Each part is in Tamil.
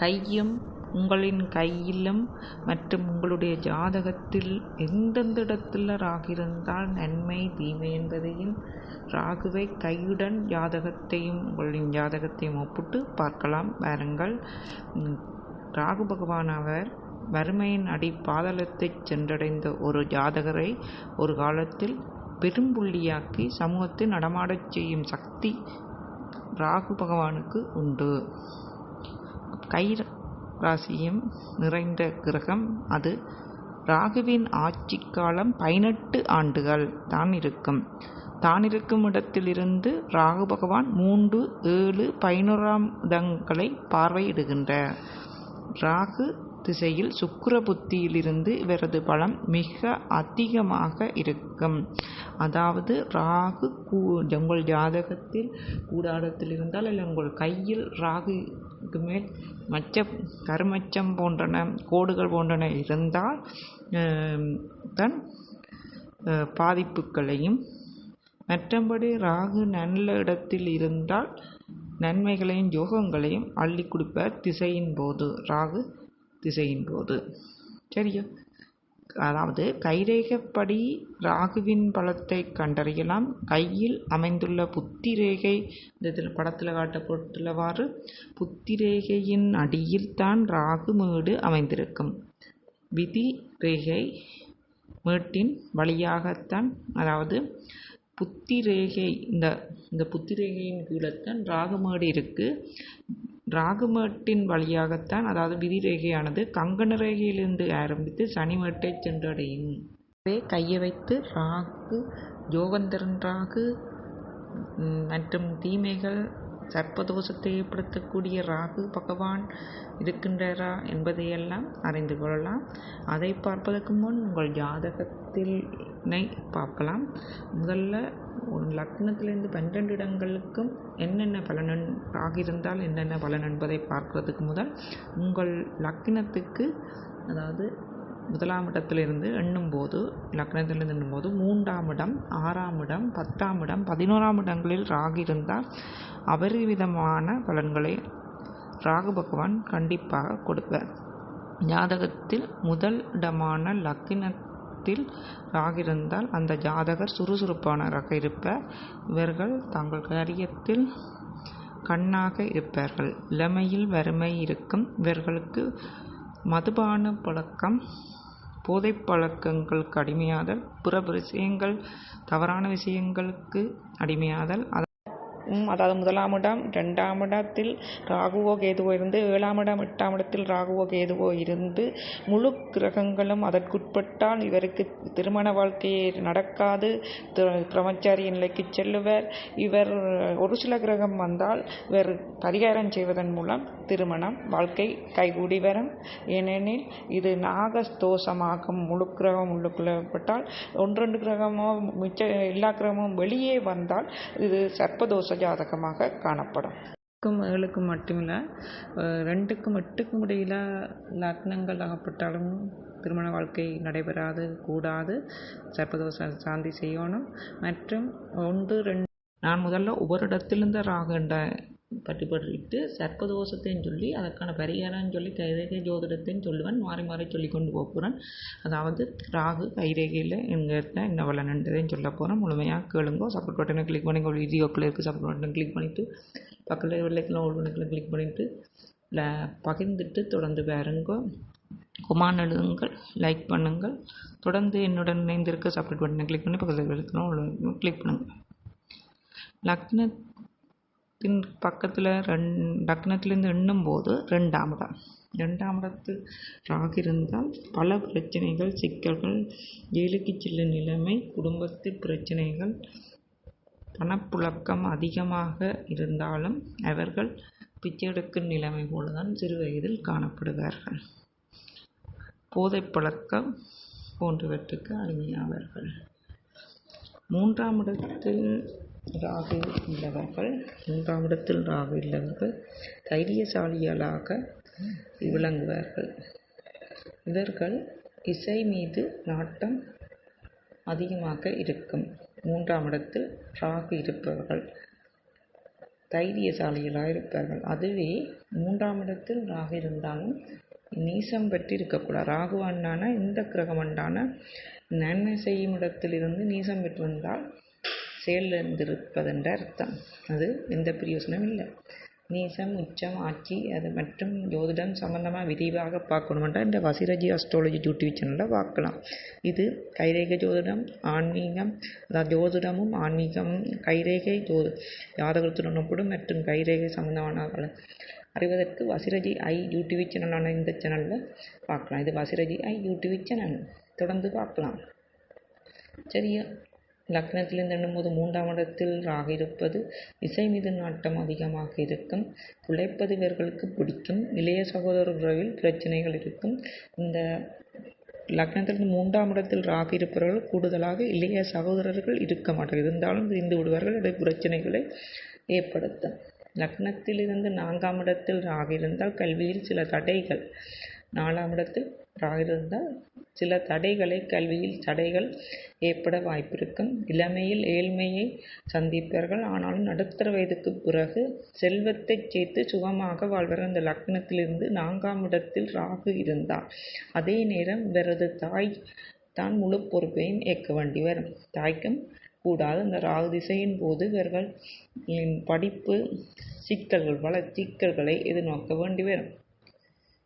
கையும் உங்களின் கையிலும் மற்றும் உங்களுடைய ஜாதகத்தில் எந்தெந்த இடத்துல ராகு இருந்தால் நன்மை தீமை என்பதையும் ராகுவை கையுடன் ஜாதகத்தையும் உங்களின் ஜாதகத்தையும் ஒப்பிட்டு பார்க்கலாம். வாருங்கள். ராகு பகவான் அவர் வறுமையின் அடி பாதாளத்தைச் சென்றடைந்த ஒரு ஜாதகரை ஒரு காலத்தில் பெரும்புள்ளியாக்கி சமூகத்தை நடமாடச் செய்யும் சக்தி ராகு பகவானுக்கு உண்டு. கை ராசியும் நிறைந்த கிரகம் அது. ராகுவின் ஆட்சி காலம் பதினெட்டு ஆண்டுகள் தான் இருக்கும். தான் இருக்கும் இடத்திலிருந்து ராகு பகவான் மூன்று ஏழு பதினோராம் இடங்களை பார்வையிடுகின்றார் ராகு திசையில் சுக்கர புத்தியிலிருந்து இவரது பலம் மிக அதிகமாக இருக்கும். அதாவது ராகு கூ உங்கள் ஜாதகத்தில் கூடாரத்தில் இருந்தால் இல்லை உங்கள் கையில் ராகுக்கு மேல் மச்ச கருமச்சம் போன்றன கோடுகள் போன்றன இருந்தால் தன் தான் பாதிப்புகளையும் மற்றபடி ராகு நல்ல இடத்தில் இருந்தால் நன்மைகளையும் யோகங்களையும் அள்ளி கொடுப்பார் திசையின் போது ராகு திசையின் போது. சரியா? அதாவது கைரேகைப்படி ராகுவின் பலத்தை கண்டறியலாம். கையில் அமைந்துள்ள புத்தி ரேகை இந்த இதில் படத்தில் காட்டப்பட்டுள்ளவாறு புத்தி ரேகையின் அடியில் தான் ராகு மேடு அமைந்திருக்கும். விதி ரேகை மேட்டின் வழியாகத்தான் அதாவது புத்தி ரேகை இந்த இந்த புத்தி ரேகையின் ராகுமேடு இருக்குது ராகுமேட்டின் வழியாகத்தான் அதாவது விதி ரேகையானது கங்கண ரேகையிலிருந்து ஆரம்பித்து சனிமேட்டை சென்றடையும். எனவே கையை வைத்து ராகு ஜோகந்தரன் ராகு மற்றும் தீமைகள் சர்ப்பதோஷத்தை ஏற்படுத்தக்கூடிய ராகு பகவான் இருக்கின்றாரா என்பதையெல்லாம் அறிந்து கொள்ளலாம். அதை பார்ப்பதற்கு முன் உங்கள் ஜாதகத்தினை பார்க்கலாம். முதல்ல ஒரு லக்னத்திலிருந்து பன்னிரெண்டு இடங்களுக்கும் என்னென்ன பலன் ராகு இருந்தால் என்னென்ன பலன் என்பதை பார்ப்பதற்கு முதல் உங்கள் லக்னத்துக்கு அதாவது முதலாம் இடத்திலிருந்து எண்ணும்போது லக்னத்திலிருந்து எண்ணும்போது மூன்றாம் இடம் ஆறாம் இடம் பத்தாம் இடம் பதினோராம் இடங்களில் ராகு இருந்தால் அபரிவிதமான பலன்களை ராகு பகவான் கண்டிப்பாக கொடுப்பார். ஜாதகத்தில் முதல் இடமான லக்கினத்தில் ராகு இருந்தால் அந்த ஜாதகர் சுறுசுறுப்பானவராக இருப்பார். இவர்கள் தங்கள் காரியத்தில் கண்ணாக இருப்பார்கள். இளமையில் வறுமை இருக்கும். இவர்களுக்கு மதுபான பழக்கம் போதைப் பழக்கங்களுக்கு அடிமையாதல் பிற விஷயங்கள் தவறான விஷயங்களுக்கு அடிமையாதல் அத- அதாவது முதலாம் இடம் ரெண்டாம் இடத்தில் ராகுவோ கேதுவோ இருந்து ஏழாம் இடம் எட்டாம் இடத்தில் ராகுவோ கேதுவோ இருந்து முழு கிரகங்களும் அதற்குட்பட்டால் இவருக்கு திருமண வாழ்க்கையே நடக்காது பிரம்மச்சாரிய நிலைக்கு செல்லுவர் இவர் ஒரு சில கிரகம் வந்தால் இவர் பரிகாரம் செய்வதன் மூலம் திருமணம் வாழ்க்கை கைகூடி வரும் ஏனெனில் இது நாகஸ்தோஷமாகும் முழு கிரகம் உள்ளுக்குள்ளப்பட்டால் ஒன்றொன்று கிரகமோ மிச்ச எல்லா கிரகமும் வெளியே வந்தால் இது சர்ப்பதோஷ ஜாதகமாக காணப்படும். மகளுக்கு ஏழுக்கும் மட்டுமில்ல ரெண்டுக்கு ரெண்டுக்கும் எட்டுக்கும் இடையில லக்னங்கள் அகப்பட்டாலும் திருமண வாழ்க்கை நடைபெறாது கூடாது. சர்ப்பதோஷ சாந்தி செய்யணும். மற்றும் ஒன்று ரெண்டு நான் முதல்ல ஒவ்வொரு இடத்திலிருந்து ராகுண்ட பட்டுப்பட்டுவிட்டு சர்ப்பதோஷத்தையும் சொல்லி அதற்கான பரிகாரம்னு சொல்லி கைரேகை ஜோதிடத்தையும் சொல்லுவேன் மாறி மாறி சொல்லி கொண்டு போக போகிறேன் அதாவது ராகு கைரேகையில் எங்கே இருக்க என்ன பலனன்றதையும் சொல்ல போகிறேன் முழுமையாக கேளுங்க சப்போர்ட் பட்டனை கிளிக் பண்ணி உங்கள் வீடியோக்குள்ளே இருக்குது சப்போர்ட் பட்டன் கிளிக் பண்ணிவிட்டு பக்கத்தில் வெள்ளைக்கெல்லாம் ஒரு பட்டனை கிளிக் பண்ணிவிட்டு பகிர்ந்துட்டு தொடர்ந்து பாருங்க. குமான் எழுதுங்கள் லைக் பண்ணுங்கள். தொடர்ந்து என்னுடன் இணைந்திருக்க சப்போர்ட் பட்டனை கிளிக் பண்ணி பக்கத்தில் இருக்கிறோம் கிளிக் பண்ணுங்கள் லக்னத்தின் பக்கத்தில் ரெண் லக்னத்திலேருந்து எண்ணும்போது ரெண்டாம் இடம் ரெண்டாம் இடத்து ராகு இருந்தால் பல பிரச்சனைகள் சிக்கல்கள் ஜெயிலுக்கு செல்லும் நிலைமை குடும்பத்து பிரச்சனைகள் பணப்புழக்கம் அதிகமாக இருந்தாலும் அவர்கள் பிச்சை எடுக்கும் நிலைமை போலதான் சிறு வயதில் காணப்படுவார்கள். போதை பழக்கம் போன்றவற்றுக்கு அடிமையாவார்கள். மூன்றாம் இடத்தில் ராகு உள்ளவர்கள் மூன்றாம் இடத்தில் ராகு உள்ளவர்கள் தைரியசாலிகளாக விளங்குவார்கள். இவர்கள் இசை மீது நாட்டம் அதிகமாக இருக்கும். மூன்றாம் இடத்தில் ராகு இருப்பவர்கள் தைரியசாலிகளாக இருப்பார்கள். அதுவே மூன்றாம் இடத்தில் ராகு இருந்தாலும் நீசம் பெற்று இருக்கக்கூடாது ராகுவாண்டான இந்த கிரகமண்டான நன்மை செய்யும் இடத்திலிருந்து நீசம் பெற்று வந்தால் செயலிழந்திருப்பதென்ற அர்த்தம். அது எந்த பிரயோசனமும் இல்லை. நீசம் உச்சம் ஆட்சி அது மற்றும் ஜோதிடம் சம்மந்தமாக விரிவாக பார்க்கணுமெண்டா இந்த வசிரஜி அஸ்ட்ராலஜி யூடியூப் சேனலில் பார்க்கலாம் இது கைரேகை ஜோதிடம் ஆன்மீகம் அதாவது ஜோதிடமும் ஆன்மீகமும் கைரேகை ஜோ ஜாதகத்துடன் ஒப்பிடும் மற்றும் கைரேகை சம்மந்தமான அறிவதற்கு வசிரஜி ஐ யூடியூப் சேனலான இந்த சேனலில் பார்க்கலாம். இது வசிரஜி ஐ யூடியூப் சேனல் தொடர்ந்து பார்க்கலாம். சரியா? லக்னத்திலிருந்து எண்ணும்போது மூன்றாம் இடத்தில் ராகு இருப்பது இசை மீது நாட்டம் அதிகமாக இருக்கும். உழைப்பது இவர்களுக்கு பிடிக்கும். இளைய சகோதர உறவில் பிரச்சனைகள் இருக்கும். இந்த லக்னத்திலிருந்து மூன்றாம் இடத்தில் ராகு இருப்பவர்கள் கூடுதலாக இளைய சகோதரர்கள் இருக்க மாட்டார்கள். இருந்தாலும் இருந்து விடுவார்கள். அது பிரச்சனைகளை ஏற்படுத்தும். லக்னத்திலிருந்து நான்காம் இடத்தில் ராகு இருந்தால் கல்வியில் சில தடைகள். நாலாம் இடத்தில் ராகு இருந்தால் சில தடைகளை கல்வியில் தடைகள் ஏற்பட வாய்ப்பிருக்கும். இளமையில் ஏழ்மையை சந்திப்பார்கள். ஆனாலும் நடுத்தர வயதுக்கு பிறகு செல்வத்தை சேர்த்து சுகமாக வாழ்வார்கள் இந்த லக்னத்திலிருந்து நான்காம் இடத்தில் ராகு இருந்தால் அதே நேரம் இவரது தாய் தான் முழு பொறுப்பையும் ஏற்க வேண்டி வரும் தாய்க்கும் கூடாது. இந்த ராகு திசையின் போது இவர்கள் படிப்பு சிக்கல்கள் பல சிக்கல்களை எதிர்நோக்க வேண்டி வரும்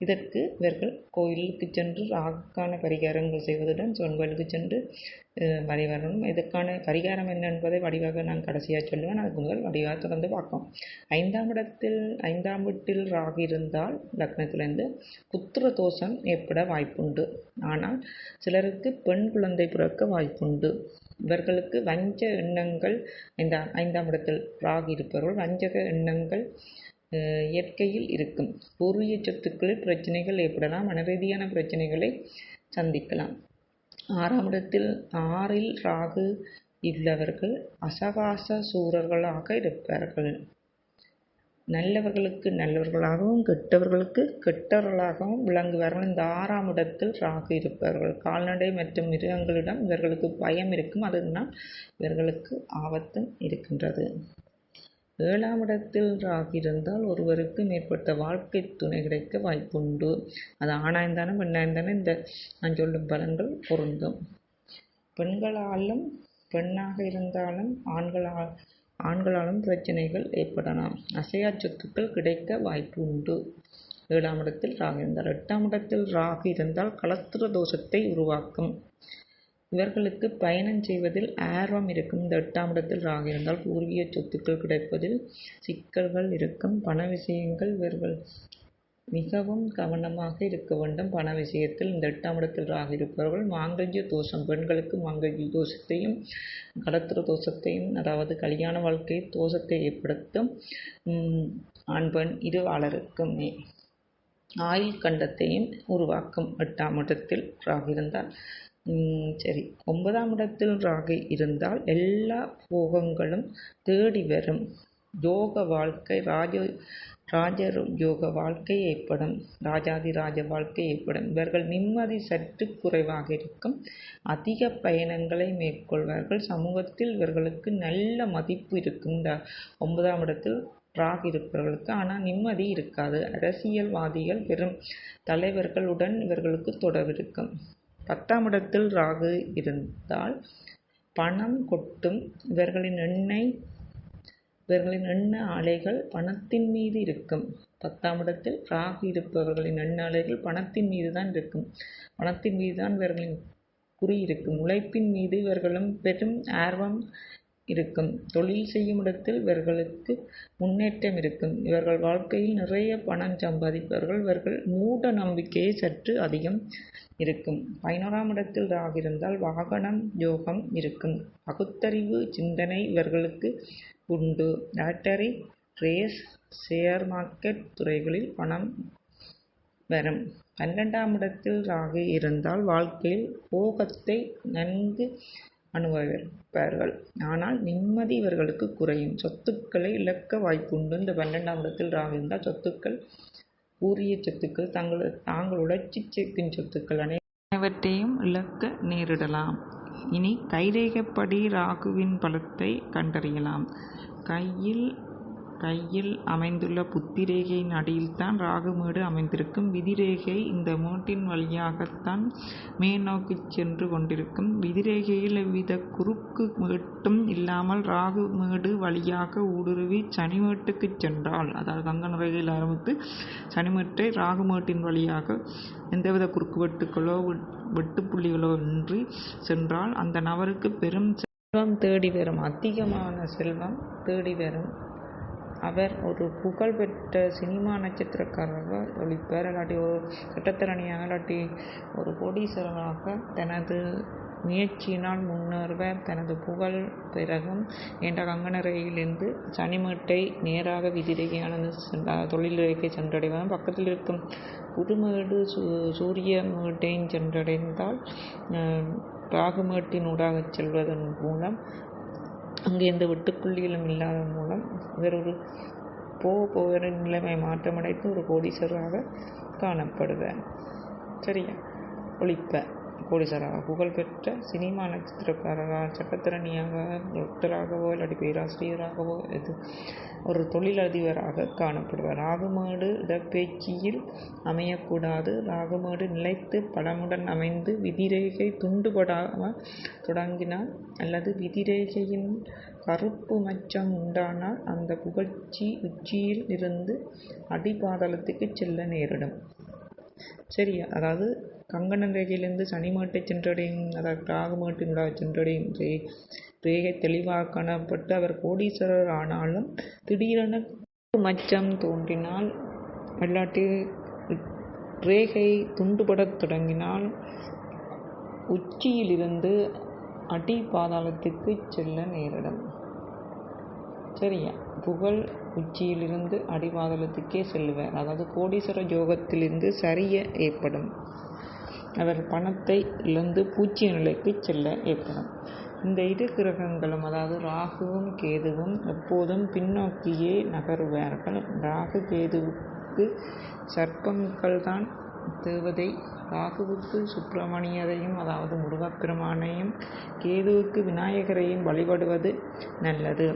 இதற்கு இவர்கள் கோயிலுக்கு சென்று ராகுக்கான பரிகாரங்கள் செய்வதுடன் சிவன் கோயிலுக்கு சென்று வழிபடணும் இதற்கான பரிகாரம் என்ன என்பதை வடிவாக நான் கடைசியாக சொல்லுவேன். அதுக்கு முதல் வடிவாக தொடர்ந்து பார்ப்போம். ஐந்தாம் இடத்தில் ஐந்தாம் வீட்டில் ராகு இருந்தால் லக்னத்திலிருந்து புத்திர தோஷம் ஏற்பட வாய்ப்புண்டு. ஆனால் சிலருக்கு பெண் குழந்தை பிறக்க வாய்ப்புண்டு. இவர்களுக்கு வஞ்ச எண்ணங்கள் ஐந்தாம் ஐந்தாம் இடத்தில் ராகு இருப்பவர்கள் வஞ்சக எண்ணங்கள் இயற்கையில் இருக்கும். பூர்வீக சொத்துக்களில் பிரச்சனைகள் ஏற்படலாம். மனரீதியான பிரச்சனைகளை சந்திக்கலாம். ஆறாம் இடத்தில் ஆறில் ராகு உள்ளவர்கள் அசகாச சூரர்களாக இருப்பார்கள். நல்லவர்களுக்கு நல்லவர்களாகவும் கெட்டவர்களுக்கு கெட்டவர்களாகவும் விளங்குவார்கள். இந்த ஆறாம் இடத்தில் ராகு இருப்பார்கள். கால்நடை மற்றும் மிருகங்களிடம் இவர்களுக்கு பயம் இருக்கும். அதனால் இவர்களுக்கு ஆபத்தும் இருக்கின்றது. ஏழாம் இடத்தில் ராகு இருந்தால் ஒருவருக்கு மேற்பட்ட வாழ்க்கை துணை கிடைக்க வாய்ப்புண்டு. அது ஆணாக இருந்தாலும் பெண்ணாக இருந்தாலும் இந்த நான் சொல்லும் பலன்கள் பொருந்தும். பெண்களாலும் பெண்ணாக இருந்தாலும் ஆண்களால் ஆண்களாலும் பிரச்சனைகள் ஏற்படலாம். அசையா சொத்துக்கள் கிடைக்க வாய்ப்பு உண்டு ஏழாம் இடத்தில் ராகு இருந்தால் எட்டாம் இடத்தில் ராகு இருந்தால் கலத்திர தோஷத்தை உருவாக்கும். இவர்களுக்கு பயணம் செய்வதில் ஆர்வம் இருக்கும். இந்த எட்டாம் இடத்தில் ராகு இருந்தால் பூர்வீக சொத்துக்கள் கிடைப்பதில் சிக்கல்கள் இருக்கும். பண விஷயங்கள் இவர்கள் மிகவும் கவனமாக இருக்க வேண்டும். பண விஷயத்தில் இந்த எட்டாம் இடத்தில் ராகு இருப்பவர்கள் மாங்கல்ய தோஷம் பெண்களுக்கு மாங்கல்ய தோஷத்தையும் கடத்திர தோஷத்தையும் அதாவது கல்யாண வாழ்க்கை தோஷத்தை ஏற்படுத்தும். ஆண் பெண் இருவாளருக்குமே ஆயுள் கண்டத்தையும் உருவாக்கும். எட்டாம் இடத்தில் ராகு இருந்தால் சரி. ஒன்பதாம் இடத்தில் ராகு இருந்தால் எல்லா போகங்களும் தேடி வரும். யோக வாழ்க்கை ராஜ ராஜ யோக வாழ்க்கை ஏற்படும். ராஜாதி ராஜ வாழ்க்கை ஏற்படும். இவர்கள் நிம்மதி சற்று குறைவாக இருக்கும். அதிக பயணங்களை மேற்கொள்வார்கள். சமூகத்தில் இவர்களுக்கு நல்ல மதிப்பு இருக்கும். இந்த ஒன்பதாம் இடத்தில் ராகு இருப்பவர்களுக்கு ஆனால் நிம்மதி இருக்காது. அரசியல்வாதிகள் பெரும் தலைவர்களுடன் இவர்களுக்கு தொடர்பு இருக்கும். பத்தாம் இடத்தில் ராகு இருந்தால் பணம் கொட்டும். இவர்களின் எண்ணெய் இவர்களின் எண்ண ஆலைகள் பணத்தின் மீது இருக்கும். பத்தாம் இடத்தில் ராகு இருப்பவர்களின் எண்ண ஆலைகள் பணத்தின் மீது தான் இருக்கும். பணத்தின் மீது தான் இவர்களின் குறி இருக்கும். உழைப்பின் மீது இவர்களும் பெரும் ஆர்வம் இருக்கும். தொழில் செய்யும் இடத்தில் இவர்களுக்கு முன்னேற்றம் இருக்கும். இவர்கள் வாழ்க்கையில் நிறைய பணம் சம்பாதிப்பார்கள் இவர்கள் மூட நம்பிக்கையை சற்று அதிகம் இருக்கும். பதினோராம் இடத்தில் ராகு இருந்தால் வாகனம் யோகம் இருக்கும். பகுத்தறிவு சிந்தனை இவர்களுக்கு உண்டு. லாட்டரி ரேஸ் ஷேர் மார்க்கெட் துறைகளில் பணம் வரும். பன்னெண்டாம் இடத்தில் ராகு இருந்தால் வாழ்க்கையில் போகத்தை நன்கு அனுபவிப்பார்கள். ஆனால் நிம்மதி இவர்களுக்கு குறையும். சொத்துக்களை இழக்க வாய்ப்புண்டு. இந்த பன்னெண்டாம் இடத்தில் ராகு இருந்தால் சொத்துக்கள் பூரிய சொத்துக்கள் தங்கள் தாங்கள் உழைச்சி சேர்க்கும் சொத்துக்கள் அனைவற்றையும் இழக்க நேரிடலாம். இனி கைரேகைப்படி ராகுவின் பலத்தை கண்டறியலாம். கையில் கையில் அமைந்துள்ள புத்திரேகையின் அடியில் அடியில்தான் ராகுமேடு அமைந்திருக்கும். விதிரேகை இந்த மேட்டின் வழியாகத்தான் மேல்நோக்கிச் சென்று கொண்டிருக்கும். விதிரேகையில் எவ்வித குறுக்கு மேட்டும் இல்லாமல் ராகுமேடு வழியாக ஊடுருவிச் சனிமேட்டுக்கு சென்றால் அதாவது கங்க நுரையில் ஆரம்பித்து சனிமேட்டை ராகுமேட்டின் வழியாக எந்தவித குறுக்கு வெட்டுக்களோ வெட்டுப் புள்ளிகளோ இன்றி சென்றால் அந்த நபருக்கு பெரும் செல்வம் தேடி வரும். அதிகமான செல்வம் தேடி வரும். அவர் ஒரு புகழ்பெற்ற சினிமா நட்சத்திரக்காரராக ஒளிப்பார். இல்லாட்டி ஒரு சட்டத்தரணியாக இல்லாட்டி ஒரு கோடீஸ்வரராக தனது முயற்சியினால் முன்னேறுவார். தனது புகழ் பெருகும். என்ற கங்கனரையிலிருந்து சனிமேட்டை நேராக விதி ரேகையானது தொழில் சென்றடைவதும் பக்கத்தில் இருக்கும் புதுமேடு சூ சூரிய மேட்டையும் சென்றடைந்தால் ராகுமேட்டின் மேட்டினூடாகச் செல்வதன் மூலம் அங்கு எந்த வெட்டுப் இல்லாதன் மூலம் இவர் ஒரு போக போக நிலைமை மாற்றமடைந்து ஒரு கோடீஸ்வரராக காணப்படுவார். சரியா ஒழிப்பேன் கோடீஸ்வரா புகழ் பெற்ற சினிமா நட்சத்திரக்காரராக சட்டத்தரணியாக டாக்டராகவோ இல்லாட்டி பேராசிரியராகவோ எது ஒரு தொழிலதிபராக காணப்படுவார். ராகு மேடு இடப்பெயர்ச்சியில் அமையக்கூடாது. ராகுமேடு நிலைத்து பலமுடன் அமைந்து விதிரேகை துண்டுபடாமல் தொடங்கினால் அல்லது விதிரேகையின் கருப்பு மச்சம் உண்டானால் அந்த புகழ்ச்சி உச்சியில் இருந்து அடிபாதாளத்துக்கு செல்ல நேரிடும். சரியா அதாவது கங்கணன் ரேகையிலிருந்து சனி மேட்டைச் சென்றடையும் அதாவது ராகு மேட்டினூடாகச் சென்றடையும் ரேகை தெளிவாக காணப்பட்டு அவர் கோடீஸ்வரர் ஆனாலும் திடீரென மச்சம் தோன்றினால் இல்லாட்டி ரேகை துண்டுபடத் தொடங்கினால் உச்சியிலிருந்து அடி பாதாளத்துக்கு செல்ல நேரிடும். சரியா புகழ் உச்சியிலிருந்து அடிவாதலத்துக்கே அடிப்பாதாளத்துக்கே அதாவது கோடீஸ்வர யோகத்திலிருந்து சரிய ஏற்படும். அவர் பணத்தை இழந்து பூஜ்ய நிலைக்குச் செல்ல ஏற்படும். இந்த இரு கிரகங்களும் அதாவது ராகுவும் கேதுவும் எப்போதும் பின்னோக்கியே நகருவார்கள். ராகு கேதுவுக்கு சர்ப்பங்கள்தான் தேவதை. ராகுவுக்கு சுப்பிரமணியரையும் அதாவது முருகப்பெருமானையும் கேதுவுக்கு விநாயகரையும் வழிபடுவது நல்லது.